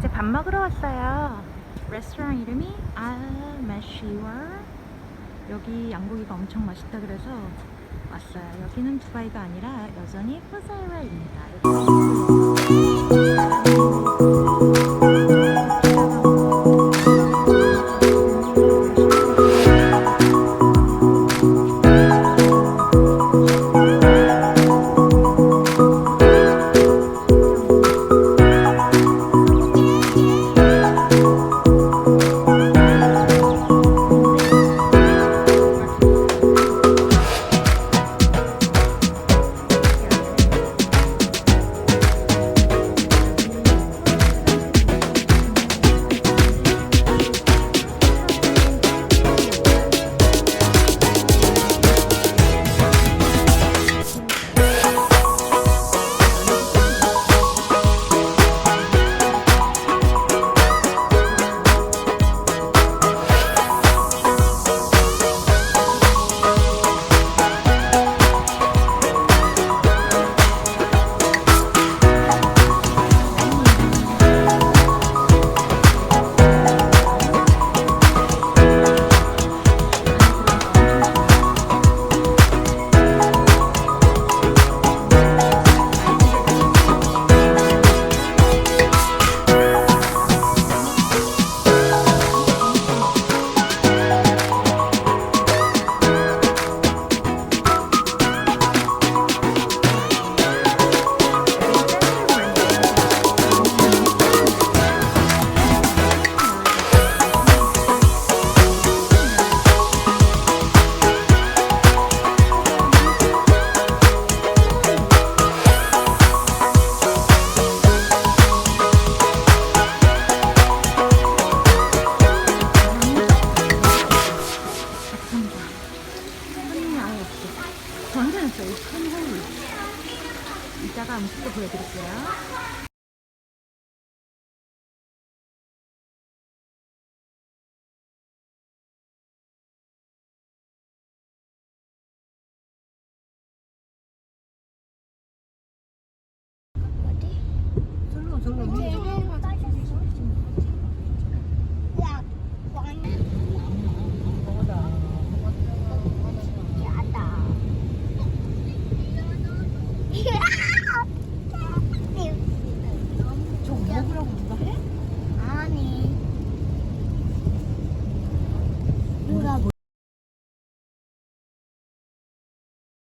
이제 밥 먹으러 왔어요. 레스토랑 이름이 알마시와. 여기 양고기가 엄청 맛있다 그래서 왔어요. 여기는 두바이가 아니라 여전히 푸사이라입니다.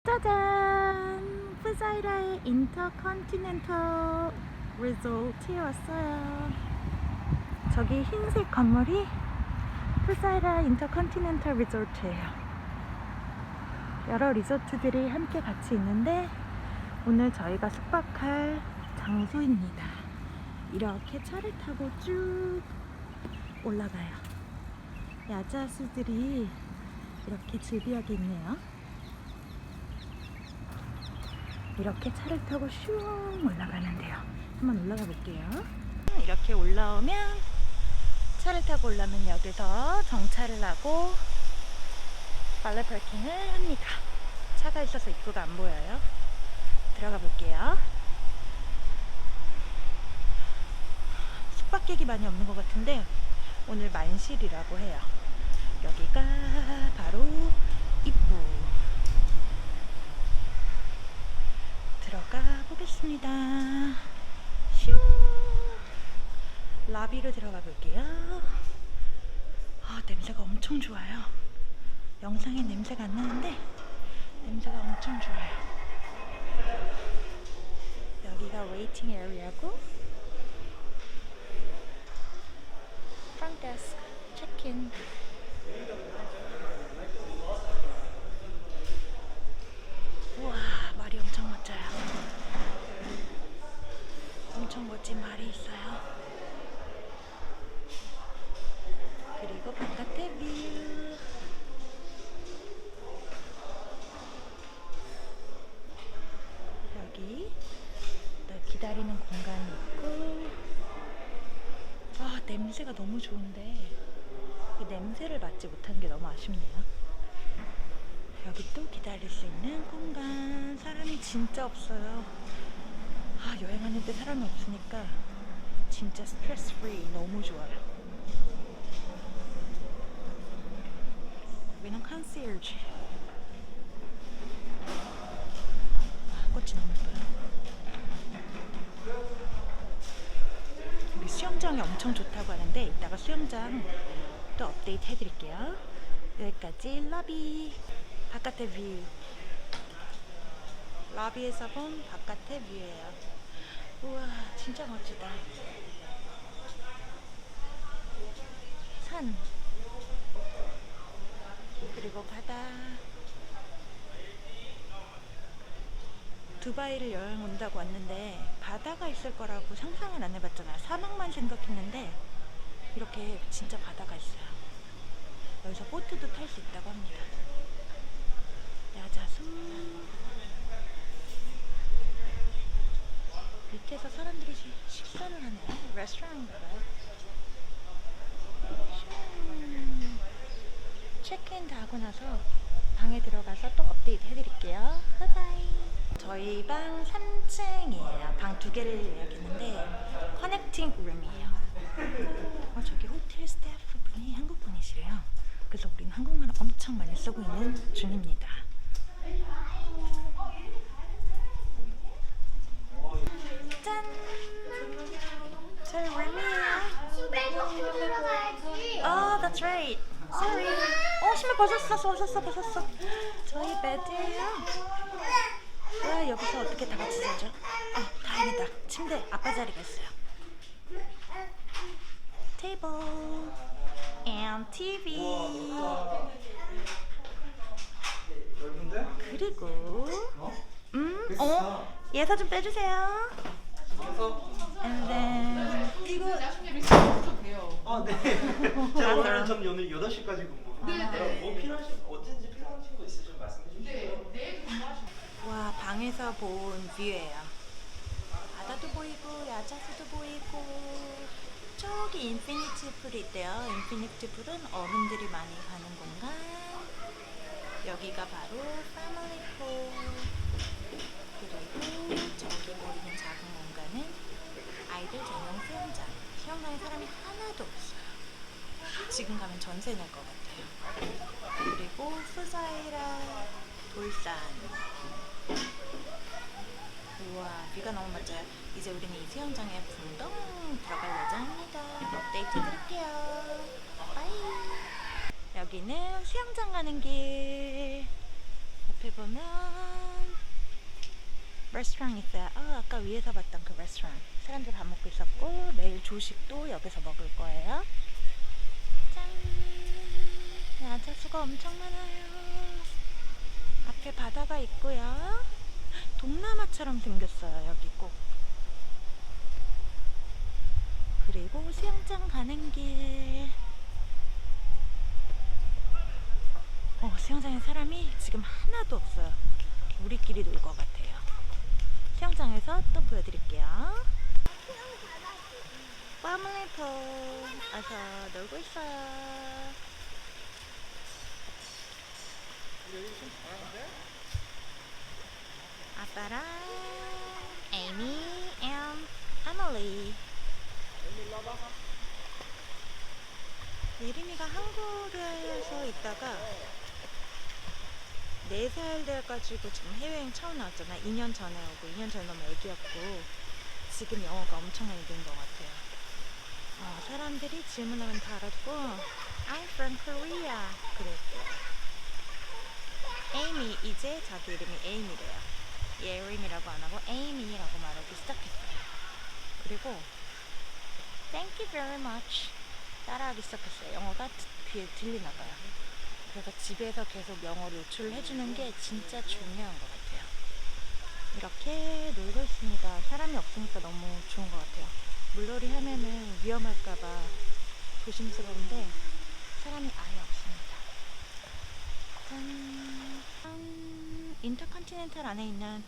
짜잔! 푸사이라의 인터컨티넨털 리조트에 왔어요. 저기 흰색 건물이 푸사이라 인터컨티넨털 리조트예요. 여러 리조트들이 함께 같이 있는데 오늘 저희가 숙박할 장소입니다. 이렇게 차를 타고 쭉 올라가요. 야자수들이 이렇게 즐비하게 있네요. 이렇게 차를 타고 슝 올라가는데요. 한번 올라가 볼게요. 이렇게 올라오면 차를 타고 올라오면 여기서 정차를 하고 발레 파킹을 합니다. 차가 있어서 입구가 안 보여요. 들어가 볼게요. 숙박객이 많이 없는 것 같은데 오늘 만실이라고 해요. 여기가 바로 입구. 들어가 보겠습니다. 슝! 라비로 들어가 볼게요. 아, 냄새가 엄청 좋아요. 영상에 냄새가 안 나는데 냄새가 엄청 좋아요. 여기가 웨이팅 에리아고 프런트 데스크 체크인 냄새가 너무 좋은데 이 냄새를 맡지 못한 게 너무 아쉽네요 여기 또 기다릴 수 있는 공간 사람이 진짜 없어요 아 여행하는데 사람이 없으니까 진짜 스트레스 프리 너무 좋아요. 여기는 컨시어지. 아, 꽃이 너무 예뻐요. 우리 수영장이 엄청 좋다고 하는데 이따가 수영장 또 업데이트 해드릴게요. 여기까지 러비 바깥의 뷰. 러비에서 본 바깥의 뷰예요. 우와 진짜 멋지다. 산 그리고 바다. 두바이를 여행 온다고 왔는데 바다가 있을 거라고 상상을 안 해봤잖아요. 사막만 생각했는데 이렇게 진짜 바다가 있어요. 여기서 보트도 탈 수 있다고 합니다. 야자수 밑에서 사람들이 시- 식사를 하네요. 레스토랑인가봐요. 음, 체크인 다 하고 나서 방에 들어가서 또 업데이트 해드릴게요. 바이바이. 저희 방 3층이에요. 방 두 개를 예약했는데 커넥팅 룸이에요. 어, 저기 호텔 스태프 분이 한국 분이시래요. 그래서 우리는 한국말을 엄청 많이 쓰고 있는 중입니다. 짠! 저희 룸이에요. 신발 벗고 들어가야지. Oh, that's right. Sorry. 어, 신발 벗었어, 벗었어, 벗었어. 저희 베드예요. 와, 여기서 어떻게 다 같이 자죠? 아, 다행이다. 침대 아빠 자리가 있어요. 테이블 and TV. 그리고 어? 음, 어, 예서 좀 빼주세요. 그래서 And then 아 네. 제가 오늘은 좀 오늘 8시까지 근무. 네, 네. 뭐 필요하신 언제든지 필요하신 거 있으시면 말씀해 주시죠. 네, 내일 근무하시면 와 방에서 본 뷰예요. 바다도 보이고 야자수도 보이고 저기 인피니티 풀이 있대요. 인피니티 풀은 어른들이 많이 가는 공간. 여기가 바로 패밀리 풀. 그리고 저기 보이는 작은 공간은 아이들 전용 수영장. 수영장에 사람이 하나도 없어요. 지금 가면 전세 낼 것 같아요. 그리고 푸자이라 돌산. 우와 비가 너무 맞아요 이제 우리는 이 수영장에 붕덩 들어갈 예정입니다 업데이트 드릴게요 빠이 여기는 수영장 가는 길 옆에 보면 레스토랑 있어요. 아, 아까 위에서 봤던 그 레스토랑 사람들 밥 먹고 있었고 내일 조식도 여기서 먹을 거예요. 짠! 야자수가 엄청 많아요. 앞에 바다가 있고요. 동남아처럼 생겼어요 여기 꼭. 그리고 수영장 가는 길. 어, 수영장에 사람이 지금 하나도 없어요. 우리끼리 놀 것 같아요 수영장에서 또 보여드릴게요. 파밀리포 와서 놀고 있어요. 아빠랑 에이미 앤 에밀리. 예림이가 한국에서 있다가 4살 돼가지고 지금 해외여행 처음 나왔잖아 2년 전에 오고 2년 전에 너무 애기였고 지금 영어가 엄청 많이 는것 같아요 어, 사람들이 질문하면 다 알아듣고 I'm from Korea 그랬고 에이미 이제 자기 이름이 에이미래요 예림이라고 안 하고 에이미라고 말하기 시작했어요. 그리고 Thank you very much 따라하기 시작했어요. 영어가 드- 귀에 들리나 봐요. 그래서 집에서 계속 영어를 요출을 해주는 게 진짜 중요한 것 같아요. 이렇게 놀고 있습니다. 사람이 없으니까 너무 좋은 것 같아요. 물놀이 하면은 위험할까봐 조심스러운데 사람이 아예 없습니다. 짠. 짠. 인터컨티넨탈 안에 있는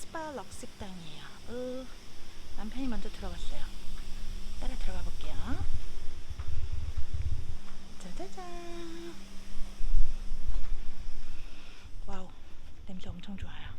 스파 럭식당이에요. 으, 남편이 먼저 들어갔어요. 따라 들어가 볼게요. 짜자잔. 와우, 냄새 엄청 좋아요.